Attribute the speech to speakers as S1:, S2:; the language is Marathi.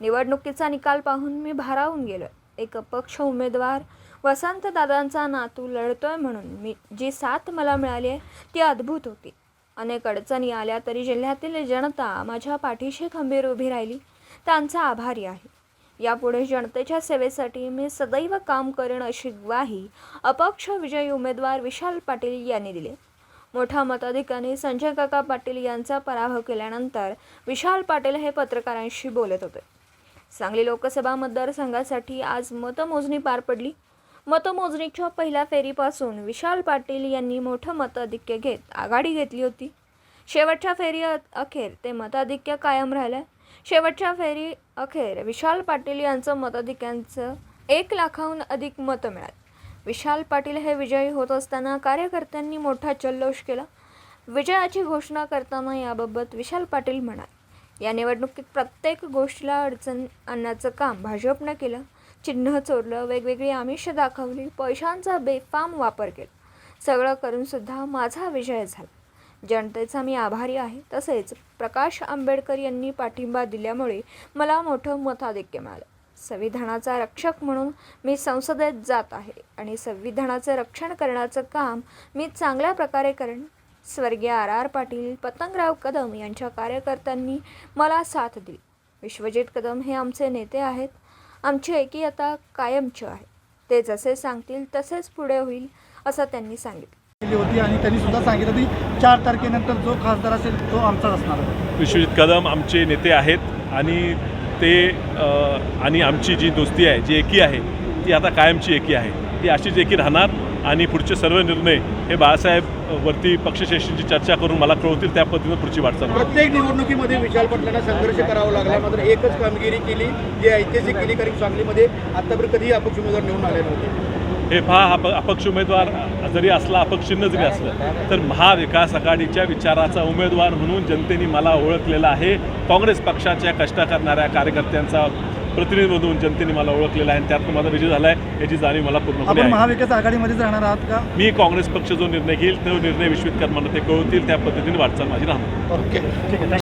S1: निवडणुकीचा निकाल पाहून मी भारावून गेलो एक अपक्ष उमेदवार वसंतदादांचा नातू लढतोय म्हणून मी जी साथ मला मिळाली आहे ती अद्भुत होती. अनेक अडचणी आल्या तरी जिल्ह्यातील जनता माझ्या पाठीशी खंबीर उभी राहिली. त्यांचा आभारी आहे. यापुढे जनतेच्या सेवेसाठी मी सदैव काम करेन अशी ग्वाही अपक्ष विजयी उमेदवार विशाल पाटील यांनी दिली. मोठ्या मताधिकाने संजय काका पाटील यांचा पराभव केल्यानंतर विशाल पाटील हे पत्रकारांशी बोलत होते. सांगली लोकसभा मतदारसंघासाठी आज मतमोजणी पार पडली. मतमोजणीच्या पहिल्या फेरीपासून विशाल पाटील यांनी मोठं मताधिक्य घेत आघाडी घेतली होती. शेवटच्या फेरी अखेर ते मताधिक्य कायम राहिलं शेवटच्या फेरी अखेर विशाल पाटील यांचं मताधिक्यांचं एक लाखाहून अधिक मतं मिळाली. विशाल पाटील हे विजयी होत असताना कार्यकर्त्यांनी मोठा जल्लोष केला. विजयाची घोषणा करताना याबाबत विशाल पाटील म्हणाले. या निवडणुकीत प्रत्येक गोष्टीला अडचण आणण्याचं काम भाजपनं केलं. चिन्ह चोरलं वेगवेगळी आमिष दाखवली पैशांचा बेफाम वापर केला. सगळं करूनसुद्धा माझा विजय झाला. जनतेचा मी आभारी आहे. तसेच प्रकाश आंबेडकर यांनी पाठिंबा दिल्यामुळे मला मोठं मताधिक्य मिळालं. संविधानाचा रक्षक म्हणून मी संसदेत जात आहे आणि संविधानाचं रक्षण करण्याचं काम मी चांगल्या प्रकारे करेन स्वर्गीय आर आर पाटील पतंगराव कदम यांच्या कार्यकर्त्यांनी मला साथ दिली. विश्वजित कदम हे आमचे नेते आहेत. आमची एकी आता कायमची आहे. ते जसे सांगतील तसेच पुढे होईल असं त्यांनी सांगितलं.
S2: केली होती आणि त्यांनी सुद्धा सांगितलं की चार तारखेनंतर जो खासदार असेल तो आमचाच असणार आहे.
S3: विश्वजित कदम आमचे नेते आहेत आणि ते अ, आणि आमची जी दोस्ती आहे जी एकी आहे ती आता कायमची एकी आहे. ती अशीच एकी राहणार. आणि पुढचे सर्व निर्णय हे बाळासाहेब वरती पक्षश्रेष्ठींची चर्चा करून मला कळवतील त्या पद्धतीनं पुढची वाटचाल.
S4: प्रत्येक निवडणुकीमध्ये विशाल पाटलांना संघर्ष करावा लागला. मात्र एकच कामगिरी केली जी ऐतिहासिक केली कारण सांगलीमध्ये आतापर्यंत कधीही अपक्ष उमेदवार निवडून आले नव्हते.
S3: हे पहा हा प- अपक्ष उमेदवार जरी असला अपक्षिन्न जरी असलं तर महाविकास आघाडीच्या विचाराचा उमेदवार म्हणून जनतेने मला ओळखलेला आहे. काँग्रेस पक्षाच्या कष्ट करणाऱ्या कार्यकर्त्यांचा प्रतिनिधी म्हणून जनतेने मला ओळखलेला आहे आणि त्यातून माझा विजय झाला आहे याची जाणीव मला पूर्णपणे
S2: आपण महाविकास आघाडीमध्येच राहणार आहात का?
S3: मी काँग्रेस पक्ष जो निर्णय घेईल तो निर्णय विश्वित करताना ते कळवतील त्या पद्धतीने वाटचाल माझी राहणार.
S2: ओके. ठीक आहे.